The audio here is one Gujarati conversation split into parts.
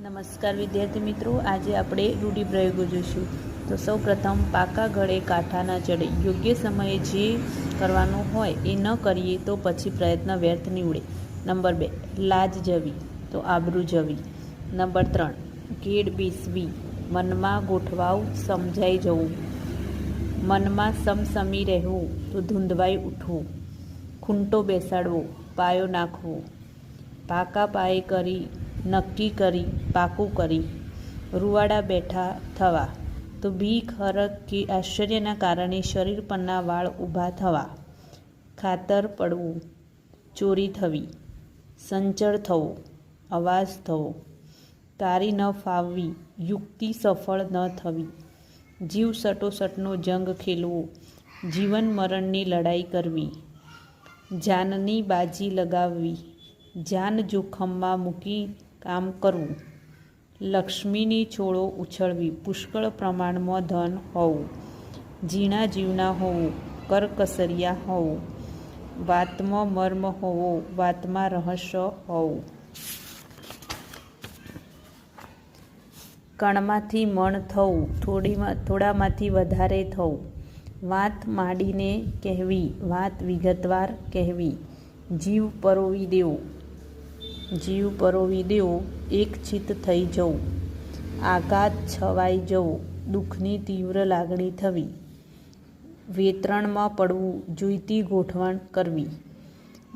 નમસ્કાર, વિદ્યાર્થી મિત્રો. આજે આપણે રૂઢિપ્રયોગો જોઈશું. તો સૌ પ્રથમ, પાકા ગળે કાંઠા ના ચડે યોગ્ય સમયે જે કરવાનું હોય એ ન કરીએ તો પછી પ્રયત્ન વ્યર્થ નીવડે. નંબર બે, લાજ જવી. તો આબરૂ જવી. નંબર ત્રણ કેડ બેસવી. મનમાં ગોઠવાવ, સમજાઈ જવું. મનમાં સમસમી રહેવું. તો ધૂંધવાઈ ઉઠવું. ખૂંટો બેસાડવો. પાયો નાખવો. પાકા પાયે કરી નક્કી કરી, પાકું કરી. રૂવાડા બેઠા થવા. તો બીક હરક કે આશ્ચર્યના કારણે શરીર પરના વાળ ઊભા થવા. ખાતર પડવું. ચોરી થવી. સંચળ થવો. અવાજ થવો. તારી ન ફાવવી. યુક્તિ સફળ ન થવી. જીવ સટોસટનો જંગ ખેલવો. જીવન મરણની લડાઈ કરવી. જાનની બાજી લગાવવી. જાન જોખમમાં મૂકી કામ કરવું લક્ષ્મીની છોડો ઉછળવી પુષ્કળ પ્રમાણમાં ધન હોવું. ઝીણા જીવના હોવું, કરકસરિયા હોવું. વાતમાં મર્મ હોવો, વાતમાં રહસ્ય હોવું. કણમાંથી મણ થવું, થોડીમાં, થોડામાંથી વધારે થવું. વાત માંડીને કહેવી, વાત વિગતવાર કહેવી. જીવ પરોવી દેવો. જીવ પરોવી દેવો, એક ચિત્ત થઈ જવું. આઘાત છવાઈ જવો, દુઃખની તીવ્ર લાગણી થવી. વેતરણમાં પડવું, જોઈતી ગોઠવણ કરવી.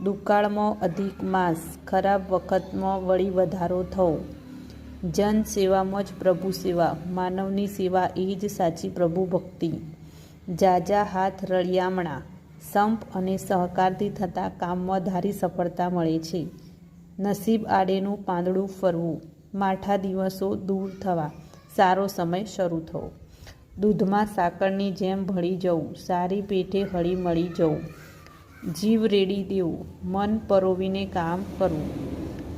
દુકાળમાં અધિક માસ, ખરાબ વખતમાં વળી વધારો થવો. જન સેવામાં જ પ્રભુ સેવા, માનવની સેવા એ જ સાચી પ્રભુ ભક્તિ. જાજા હાથ રળિયામણા, સંપ અને સહકારથી થતા કામમાં ધારી સફળતા મળે છે. નસીબ આડેનું પાંદડું ફરવું. માઠા દિવસો દૂર થવા. સારો સમય શરૂ થવો. દૂધમાં સાકરની જેમ ભળી જવું. સારી પેઠે હળી મળી જવું. જીવ રેડી દેવું. મન પરોવીને કામ કરવું.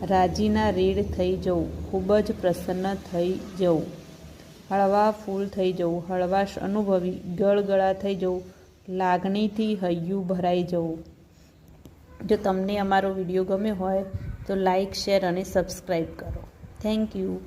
રાજીના રેડ થઈ જવું. ખૂબ જ પ્રસન્ન થઈ જવું. હળવા ફૂલ થઈ જવું. હળવાશ અનુભવી ગળગળા થઈ જવું. લાગણીથી હૈયું ભરાઈ જવું. જો તમને અમારો વીડિયો ગમ્યો હોય તો લાઇક શેર અને સબસ્ક્રાઈબ કરો. Thank you.